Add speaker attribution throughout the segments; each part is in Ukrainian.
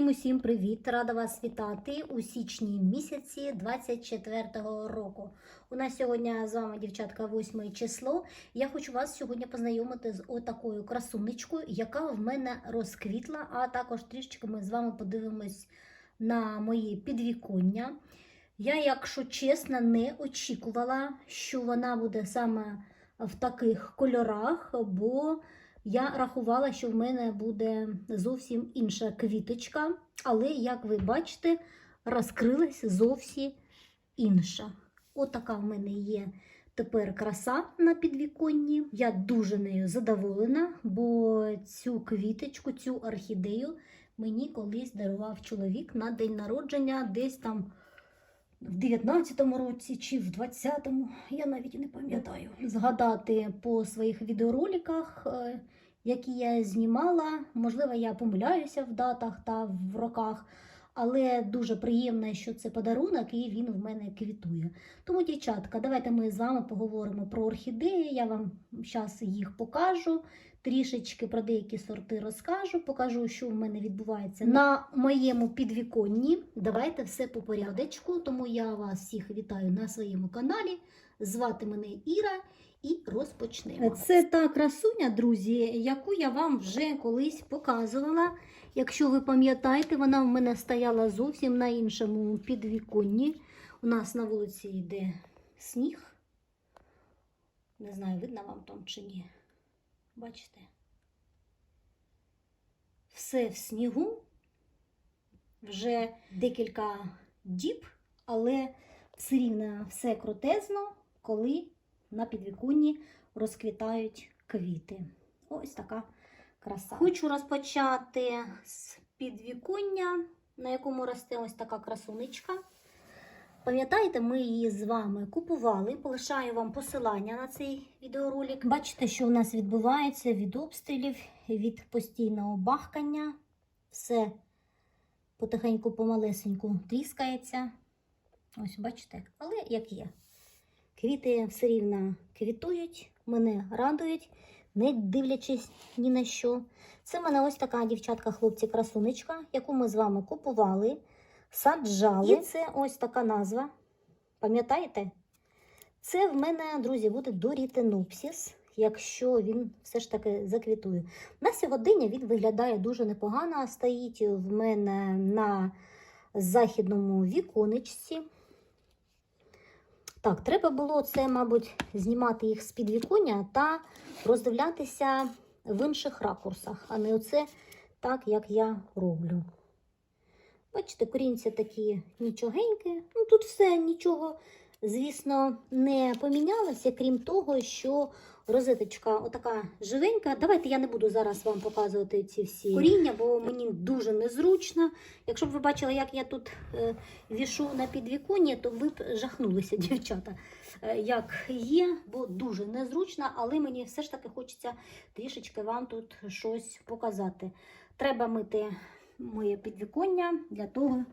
Speaker 1: Друзі, усім привіт! Рада вас вітати у січні місяці 24-го року. У нас сьогодні з вами, дівчатка, 8 число. Я хочу вас сьогодні познайомити з отакою красунечкою, яка в мене розквітла, а також трішечки ми з вами подивимось на мої підвіконня. Я, якщо чесно, не очікувала, що вона буде саме в таких кольорах, бо я рахувала, що в мене буде зовсім інша квіточка, але, як ви бачите, розкрилась зовсім інша. Отака в мене є тепер краса на підвіконні. Я дуже нею задоволена, бо цю квіточку, цю орхідею мені колись дарував чоловік на день народження, десь там. В 19-му році чи в 20-му, я навіть не пам'ятаю. Згадати по своїх відеороликах, е, які я знімала. Можливо, я помиляюся в датах та в роках, але дуже приємно, що це подарунок і він в мене квітує. Тому, дівчатка, давайте ми з вами поговоримо про орхідеї. Я вам зараз їх покажу. Трішечки про деякі сорти розкажу, покажу, що в мене відбувається на моєму підвіконні. Давайте все по порядочку, тому я вас всіх вітаю на своєму каналі. Звати мене Іра і розпочнемо. Це та красуня, друзі, яку я вам вже колись показувала. Якщо ви пам'ятаєте, вона в мене стояла зовсім на іншому підвіконні. У нас на вулиці йде сніг. Не знаю, видно вам там чи ні. Бачите? Все в снігу. Вже декілька діб, але все рівно все крутезно, коли на підвіконні розквітають квіти. Ось така краса. Хочу розпочати з підвіконня, на якому росте ось така красунечка. Пам'ятаєте, ми її з вами купували. Полишаю вам посилання на цей відеоролик. Бачите, що у нас відбувається від обстрілів, від постійного бахкання. Все потихеньку, помалесеньку тріскається. Ось, бачите, але як є. Квіти все рівно квітують, мене радують, не дивлячись ні на що. Це в мене ось така дівчатка-хлопці-красунечка, яку ми з вами купували, саджали. І це ось така назва. Пам'ятаєте? Це в мене, друзі, буде дорітенупсіс, якщо він все ж таки заквітує. На сьогодення він виглядає дуже непогано, стоїть в мене на західному віконечці. Так, треба було це, мабуть, знімати їх з підвіконня та роздивлятися в інших ракурсах, а не оце так, як я роблю. Бачите, корінці такі нічогенькі. Ну, тут все нічого, звісно, не помінялося, крім того, що розеточка отака живенька. Давайте я не буду зараз вам показувати ці всі коріння, бо мені дуже незручно. Якщо б ви бачили, як я тут е, вішу на підвіконні, то ви б жахнулися, дівчата, е, як є, бо дуже незручно, але мені все ж таки хочеться трішечки вам тут щось показати. Треба мити моє підвіконня для того,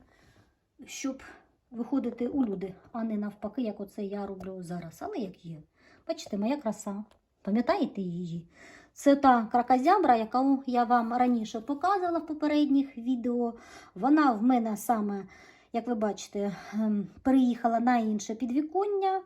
Speaker 1: щоб виходити у люди, а не навпаки, як оце я роблю зараз. Але як є. Бачите, моя краса. Пам'ятаєте її? Це та кракозябра, яку я вам раніше показувала в попередніх відео. Вона в мене саме, як ви бачите, ем, переїхала на інше підвіконня,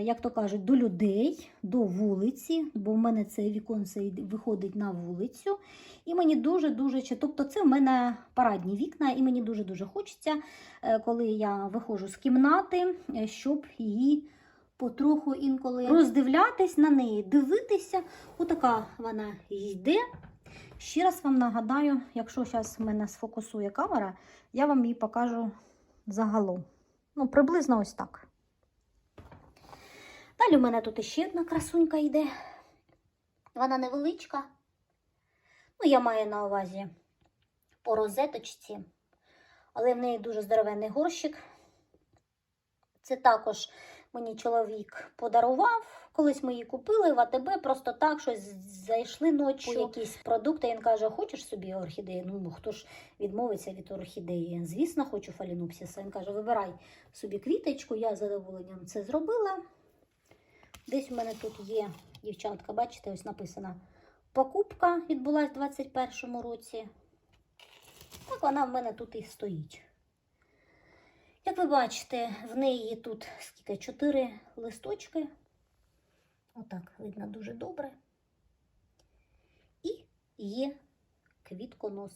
Speaker 1: як то кажуть, до людей, до вулиці, бо в мене це віконце виходить на вулицю. І мені дуже-дуже, тобто це в мене парадні вікна, і мені дуже-дуже хочеться, е, коли я виходжу з кімнати, е, щоб її потроху інколи роздивлятись на неї, дивитися. Отака вона йде. Ще раз вам нагадаю, якщо зараз в мене сфокусує камера, я вам її покажу загалом. Ну, приблизно ось так. Далі в мене тут ще одна красунька йде. Вона невеличка. Ну, я маю на увазі по розеточці, але в неї дуже здоровенний горщик. Це також мені чоловік подарував. Колись ми її купили в АТБ, просто так щось зайшли ночі. Якісь продукти. Він каже: хочеш собі орхідеї? Ну хто ж відмовиться від орхідеї? Звісно, хочу фалінупсіса. Він каже: вибирай собі квіточку, я з задоволенням це зробила. Десь у мене тут є дівчатка, бачите, ось написано. Покупка відбулась у 2021 році. Так вона в мене тут і стоїть. Як ви бачите, в неї тут скільки? Чотири листочки. Отак видно дуже добре. І є квітконос.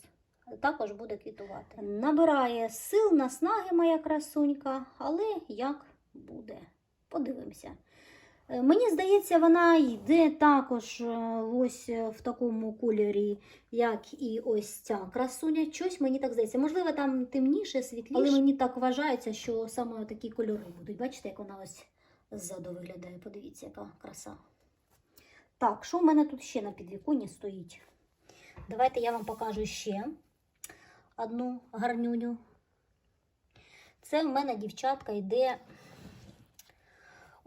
Speaker 1: Також буде квітувати. Набирає сил, наснаги моя красунька, але як буде? Подивимося. Е, Мені здається, вона йде також е, ось е, в такому кольорі, як і ось ця красуня. Щось мені так здається. Можливо, там темніше, світліше, але мені так вважається, що саме такі кольори будуть. Бачите, як вона ось ззаду виглядає. Подивіться, яка краса. Так, що в мене тут ще на підвіконні стоїть? Давайте я вам покажу ще одну гарнюню. Це в мене дівчатка йде.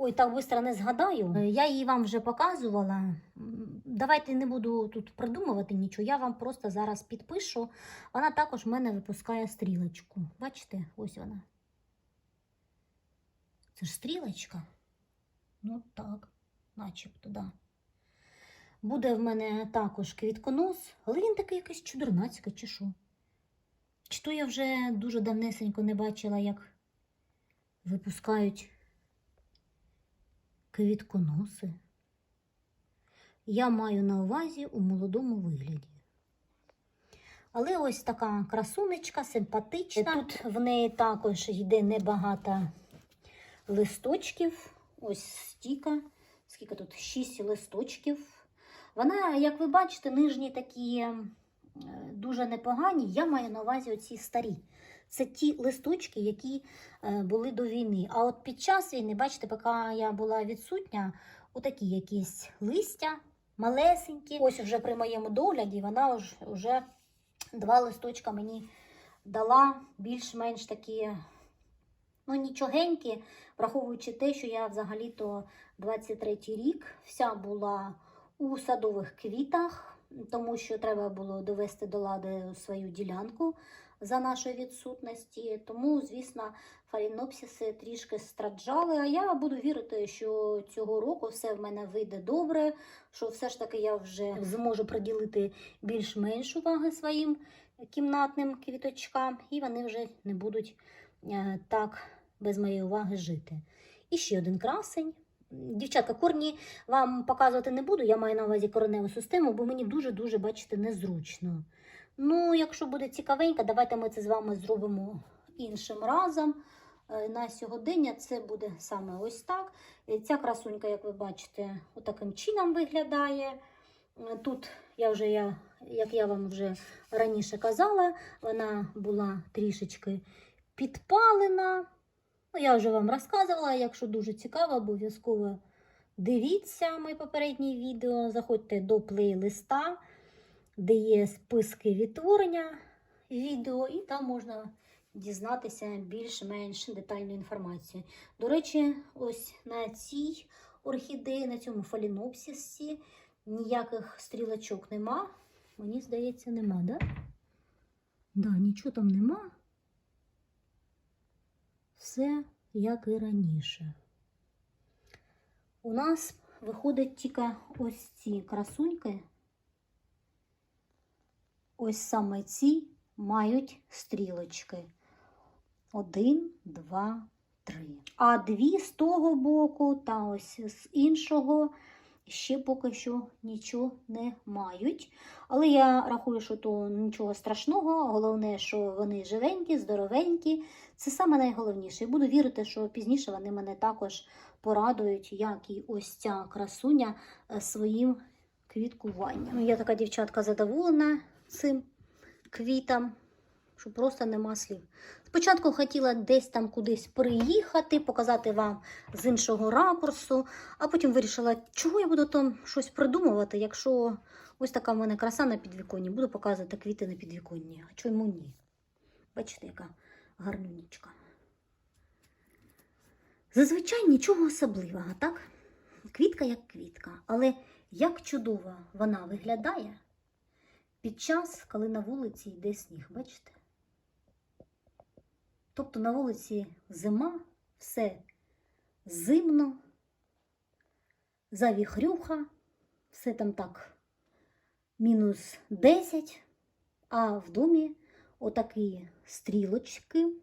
Speaker 1: Ой, так швидко не згадаю. Е, Я її вам вже показувала. Давайте не буду тут придумувати нічого. Я вам просто зараз підпишу. Вона також в мене випускає стрілочку. Бачите, ось вона. Це ж стрілочка. Ну так, начебто, да. Буде в мене також квітконос, але він такий якийсь чудернацький, чи що. Чи то я вже дуже давнесенько не бачила, як випускають квітконоси. Я маю на увазі у молодому вигляді. Але ось така красунечка, симпатична. Тут в неї також йде небагато листочків. Ось стіка. Скільки тут? Шість листочків. Вона, як ви бачите, нижні такі е, дуже непогані. Я маю на увазі оці старі. Це ті листочки, які е, були до війни. А от під час війни, бачите, поки я була відсутня, отакі якісь листя, малесенькі. Ось вже при моєму догляді вона вже, два листочка мені дала більш-менш такі, ну, нічогенькі, враховуючи те, що я взагалі-то 23-й рік вся була у садових квітах, тому що треба було довести до лади свою ділянку за нашої відсутності. Тому, звісно, фалінопсиси трішки страджали. А я буду вірити, що цього року все в мене вийде добре, що все ж таки я вже зможу приділити більш-менш уваги своїм кімнатним квіточкам, і вони вже не будуть е, так без моєї уваги жити. І ще один красень. Дівчатка, корні вам показувати не буду, я маю на увазі кореневу систему, бо мені дуже-дуже, бачите, незручно. Ну, якщо буде цікавенько, давайте ми це з вами зробимо іншим разом. Е, На сьогодення це буде саме ось так. Е, Ця красунька, як ви бачите, отаким чином виглядає. Е, Тут я вже, я, як я вам вже раніше казала, вона була трішечки підпалена. Ну, я вже вам розказувала, якщо дуже цікаво, обов'язково дивіться моє попереднє відео. Заходьте до плейлиста, де є списки відтворення відео, і там можна дізнатися більш-менш детальну інформацію. До речі, ось на цій орхідеї, на цьому фалінопсисі ніяких стрілочок нема. Мені здається, нема, да? Да, нічого там нема. Все як і раніше. У нас виходить тільки ось ці красуньки. Ось саме ці мають стрілочки. Один, два, три. А дві з того боку та ось з іншого ще поки що нічого не мають. Але я рахую, що то нічого страшного. Головне, що вони живенькі, здоровенькі. Це саме найголовніше. І буду вірити, що пізніше вони мене також порадують, як і ось ця красуня е, своїм квіткуванням. Ну, я така дівчатка задоволена цим квітам, що просто нема слів. Спочатку хотіла десь там кудись приїхати, показати вам з іншого ракурсу, а потім вирішила, чого я буду там щось придумувати, якщо ось така в мене краса на підвіконні. Буду показувати квіти на підвіконні. А чому ні? Бачите, яка гарнюнічка. Зазвичай нічого особливого, так? Квітка як квітка, але як чудово вона виглядає під час, коли на вулиці йде сніг, бачите? Тобто на вулиці зима, все зимно, завіхрюха, все там так мінус 10, а в домі отакі стрілочки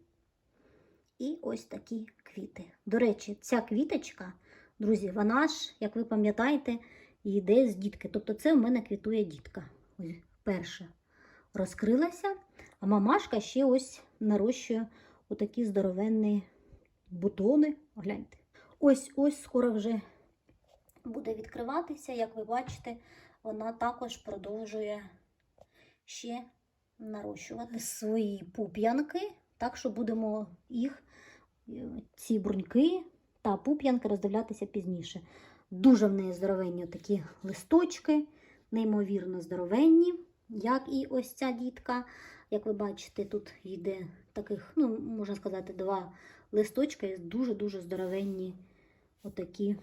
Speaker 1: і ось такі квіти. До речі, ця квіточка, друзі, вона ж, як ви пам'ятаєте, йде з дітки. Тобто це в мене квітує дітка. Ось перша розкрилася, а мамашка ще ось нарощує отакі здоровенні бутони. Гляньте. Ось ось скоро вже буде відкриватися, як ви бачите, вона також продовжує ще нарощувати свої пуп'янки, так що будемо їх, е, ці бруньки та пуп'янки роздивлятися пізніше. Дуже в неї здоровенні такі листочки, неймовірно здоровенні, як і ось ця дітка. Як ви бачите, тут йде таких, ну, можна сказати, два листочка і дуже-дуже здоровенні отакі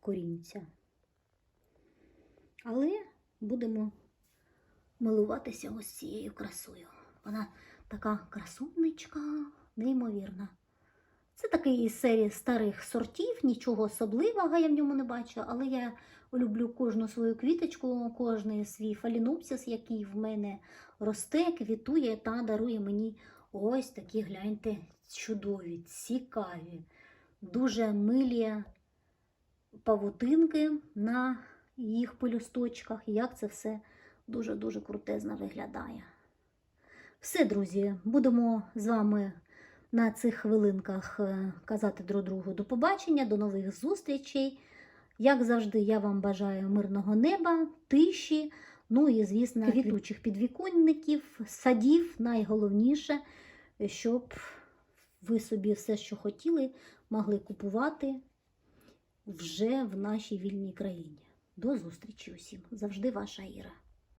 Speaker 1: корінця. Але будемо милуватися ось цією красою. Вона така красунничка, неймовірна. Це такий із серії старих сортів, нічого особливого я в ньому не бачу, але я люблю кожну свою квіточку, кожний свій фалінопсис, який в мене росте, квітує та дарує мені ось такі, гляньте, чудові, цікаві, дуже милі павутинки на їх пелюсточках. Як це все дуже-дуже крутезно виглядає. Все, друзі, будемо з вами на цих хвилинках е, казати друг другу до побачення, до нових зустрічей. Як завжди, я вам бажаю мирного неба, тиші, ну і, звісно, квітучих підвіконників, садів, найголовніше, щоб ви собі все, що хотіли, могли купувати вже в нашій вільній країні. До зустрічі усім. Завжди ваша Іра.